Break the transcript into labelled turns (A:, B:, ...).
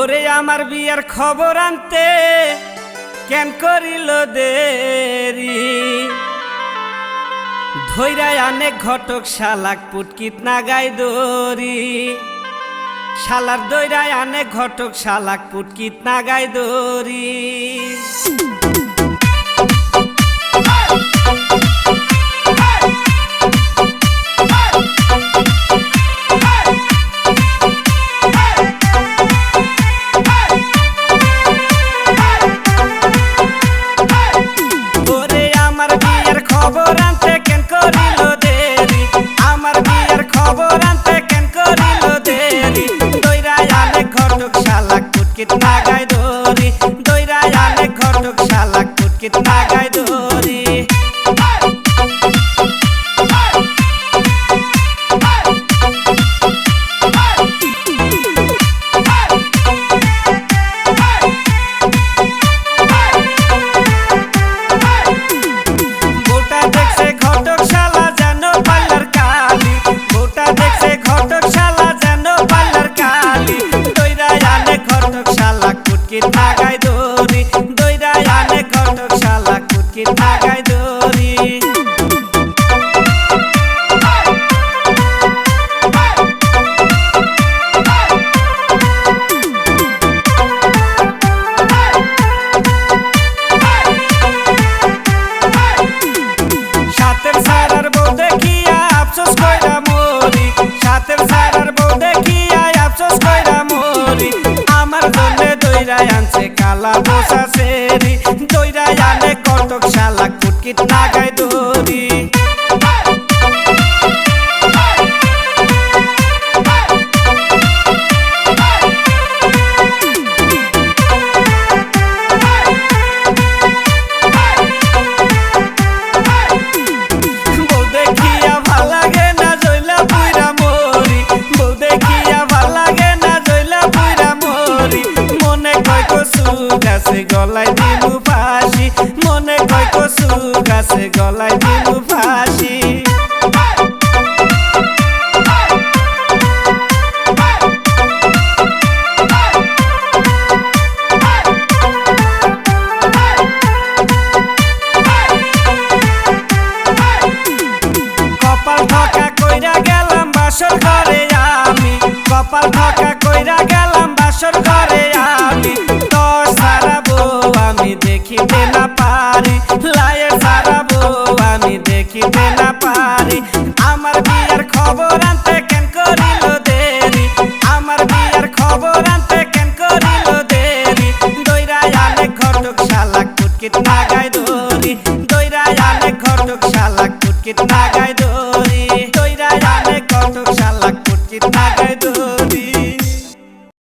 A: ওরে আমার বিয়ার খবর আনতে কেন করিল দেরি? ধৈরায় অনেক ঘটক শালাক পুটকিত নাগাই দৌড়ি। শালার দৈরায় অনেক ঘটক শালাক পুটকিত নাগাই দৌড়ি। বাইরাই আনছে কালা বোসা সেরি। দৈরাই আনে কটক শালা কুটকিট নাগাই গাছে গলাই দিলু ফাঁসি মনে কয় কচু গাছে গলাই দিলু ফাঁসি কইরা গেলাম বাসর ঘরে আমি, কপাল ফাঁকা কইরা গেলাম বাসর ঘরে দেখিতে না পারি আমার বিয়ার খবর আনতে কেন করিল দেরি? আমার বিয়ার খবর আনতে কেন করিল দেরি? দৈরায় অনেক ঘটক শালা কুটকিট নাগা